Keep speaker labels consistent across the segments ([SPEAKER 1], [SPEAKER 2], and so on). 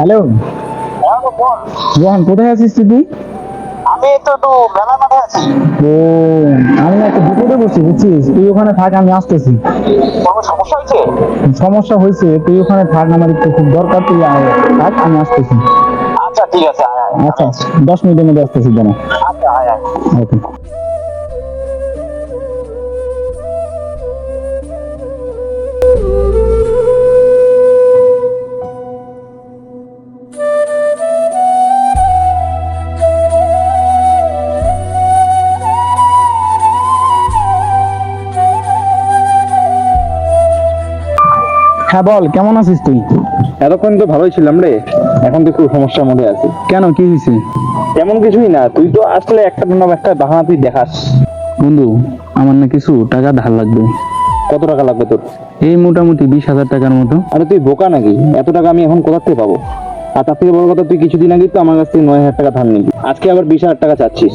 [SPEAKER 1] Hello.
[SPEAKER 2] হ্যাঁ বল।
[SPEAKER 1] রোহান কোথায় আছিস তুই? তুই
[SPEAKER 2] আমি তো একটু মেলার মাঠে আছি।
[SPEAKER 1] ও আমি একটা বিপদে বসছি বুঝছিস? তুই ওখানে থাক আমি আসতেছি।
[SPEAKER 2] কোনো সমস্যা হয়েছে?
[SPEAKER 1] সমস্যা হয়েছে তুই ওখানে থাক আমার একটু খুব দরকার তুই থাক আমি আসতেছি।
[SPEAKER 2] আচ্ছা ঠিক আছে।
[SPEAKER 1] আচ্ছা দশ মিনিটের মধ্যে আসতেছি
[SPEAKER 2] আচ্ছা
[SPEAKER 1] ওকে। হ্যাঁ বল কেমন আছিস তুই?
[SPEAKER 3] এতক্ষণ তো ভালোই ছিলাম রে। এখন তো খুব সমস্যার মধ্যে আছি।
[SPEAKER 1] কেন কি হয়েছে?
[SPEAKER 3] তেমন কিছুই না তুই তো আসলে একটা না একটা বাহানা তুই দেখাস।
[SPEAKER 1] বন্ধু আমার না কিছু টাকা ধার লাগবে।
[SPEAKER 3] কত টাকা লাগবে তোর?
[SPEAKER 1] এই মোটামুটি বিশ হাজার টাকার মতো।
[SPEAKER 3] আরে তুই বোকা নাকি? এত টাকা আমি এখন কোথা থেকে পাবো? আর তার থেকে বড় কথা তুই কিছুদিন আগে তো আমার কাছ থেকে নয় হাজার টাকা ধার নিবি আজকে আবার বিশ হাজার টাকা চাচ্ছিস।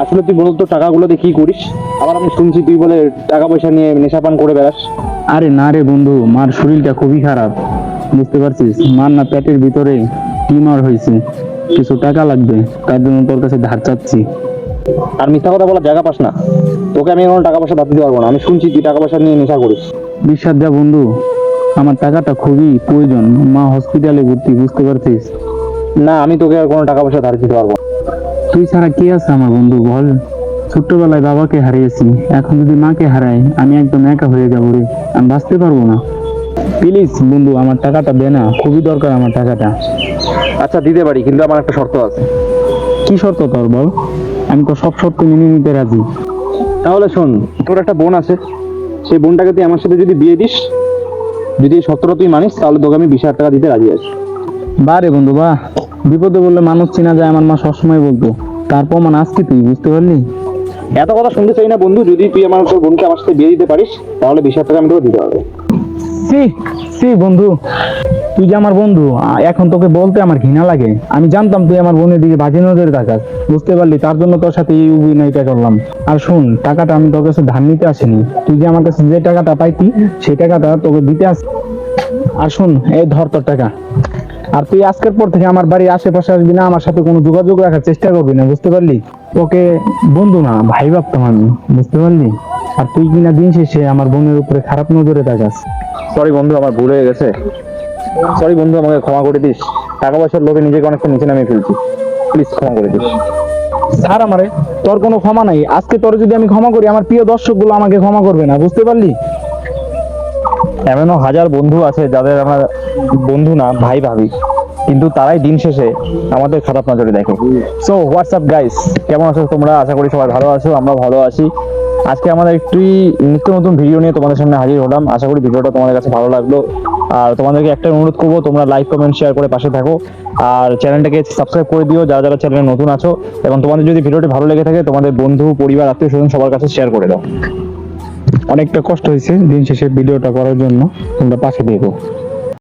[SPEAKER 3] আসলে তুই বলতো টাকাগুলো দিয়ে কি করিস? আবার আমি শুনছি তুই বলে টাকা পয়সা নিয়ে নেশাপান করে বেড়াস।
[SPEAKER 1] আরে না রে বন্ধু মার শরীরটা খুবই খারাপ। বুঝতে পারছিস? মার না পেটের ভিতরে টিমার হয়েছে। কিছু টাকা লাগবে তার জন্য তোর কাছে ধার চাচ্ছি।
[SPEAKER 3] আর মিথ্যা কথা বলার জায়গা পাস না। তোকে আমি এখন টাকা পয়সা ধার দিতে পারব না। আমি শুনছি তুই টাকা পয়সা নিয়ে নেশা করিস।
[SPEAKER 1] বিশ্বাস যা বন্ধু আমার টাকাটা খুবই প্রয়োজন। মা হসপিটালে ভর্তি বুঝতে পারছিস?
[SPEAKER 3] না আমি তোকে আর কোনো টাকা পয়সা ধার দিতে পারব না।
[SPEAKER 1] তুই ছাড়া কে আছে আমার বন্ধু বল? ছোট্টবেলায় বাবাকে হারিয়েছি এখন যদি মাকে হারাই আমি একদম একা হয়ে যাব রে। আমি বাঁচতে পারব না। প্লিজ বন্ধু আমার টাকাটা দে না। খুবই দরকার আমার টাকাটা।
[SPEAKER 3] আচ্ছা দিতে পারি কিন্তু আমার একটা শর্ত আছে।
[SPEAKER 1] কি শর্ত তোর বল? আমি তো সব শর্ত মেনে নিতে রাজি।
[SPEAKER 3] তাহলে শোন তোর একটা বোন আছে। সেই বোনটাকে তুই আমার সাথে যদি বিয়ে দিস যদি এই শর্তটা তুই মানিস তাহলে তোকে আমি বিশ হাজার টাকা দিতে রাজি আছি।
[SPEAKER 1] বা রে বন্ধু বা বিপদে বললে মানুষ চেনা যায় আমার মা সবসময় বলতো। তার প্রমাণ আজকে তুই বুঝতে পারলি?
[SPEAKER 3] এত কথা শুনতে চাই না বন্ধু যদি তুই আমার তোর বোনকে আমার সাথে বিয়ে দিতে পারিস তাহলে বিশ হাজার টাকা আমি তোকে দিতে হবে।
[SPEAKER 1] সি সি বন্ধু তুই যে আমার বন্ধু এখন তোকে বলতে আমার ঘৃণা লাগে। আমি জানতাম তুই আমার বোনের দিকে বাজে নজরে তাকাস। বুঝতে পারলি তার জন্য তোর সাথে এই অভিনয়টা করলাম। আর শোন টাকাটা আমি তোর কাছে ধার নিতে আসিনি। তুই যে আমার কাছে যে টাকাটা পাইতি সেই টাকাটা তোকে দিতে আস আর শোন এই ধর তোর টাকা। আর তুই আজকের পর থেকে আমার বাড়ির আশেপাশে আসবি না আমার সাথে কোনো যোগাযোগ রাখার চেষ্টা করবি না বুঝতে পারলি? তোকে বন্ধু না ভাই ভাবতাম আমি বুঝতে পারলি? আর তুই কিনা দিন শেষে আমার বোনের উপরে খারাপ নজরে তাকাস।
[SPEAKER 3] সরি বন্ধু আমার ভুল হয়ে গেছে। সরি বন্ধু আমাকে ক্ষমা করে দিস। টাকা পয়সার লোভে নিজেকে অনেকটা নিচে নামিয়ে ফেলছি। প্লিজ ক্ষমা করে দিস।
[SPEAKER 1] স্যার আমারে তোর কোনো ক্ষমা নাই। আজকে তোর যদি আমি ক্ষমা করি আমার প্রিয় দর্শকগুলো আমাকে ক্ষমা করবে না বুঝতে পারলি?
[SPEAKER 3] এমনও হাজার বন্ধু আছে যাদের আমার বন্ধু না, ভাই ভাবি। কিন্তু তারাই দিন শেষে আমাদের খারাপ নজরে দেখে। সো হোয়াটসঅ্যাপ গাইস কেমন আছো তোমরা? আশা করি সবাই ভালো আছো, আমরা ভালো আছি। আজকে আমাদের একটি নিত্য নতুন ভিডিও নিয়ে তোমাদের সামনে হাজির হলাম। আশা করি ভিডিওটা তোমাদের কাছে ভালো লাগল। আর তোমাদেরকে একটা অনুরোধ করব, তোমরা লাইক কমেন্ট শেয়ার করে পাশে থাকো। আর চ্যানেলটাকে সাবস্ক্রাইব করে দিও, যারা যারা চ্যানেলে নতুন আছো। এবং তোমাদের যদি ভিডিওটি ভালো লেগে থাকে, তোমাদের বন্ধু, পরিবার আত্মীয় স্বজন সবার কাছে শেয়ার করে দাও।
[SPEAKER 1] অনেকটা কষ্ট হয়েছে দিন শেষে ভিডিওটা করার জন্য। তোমরা পাশে দেখো।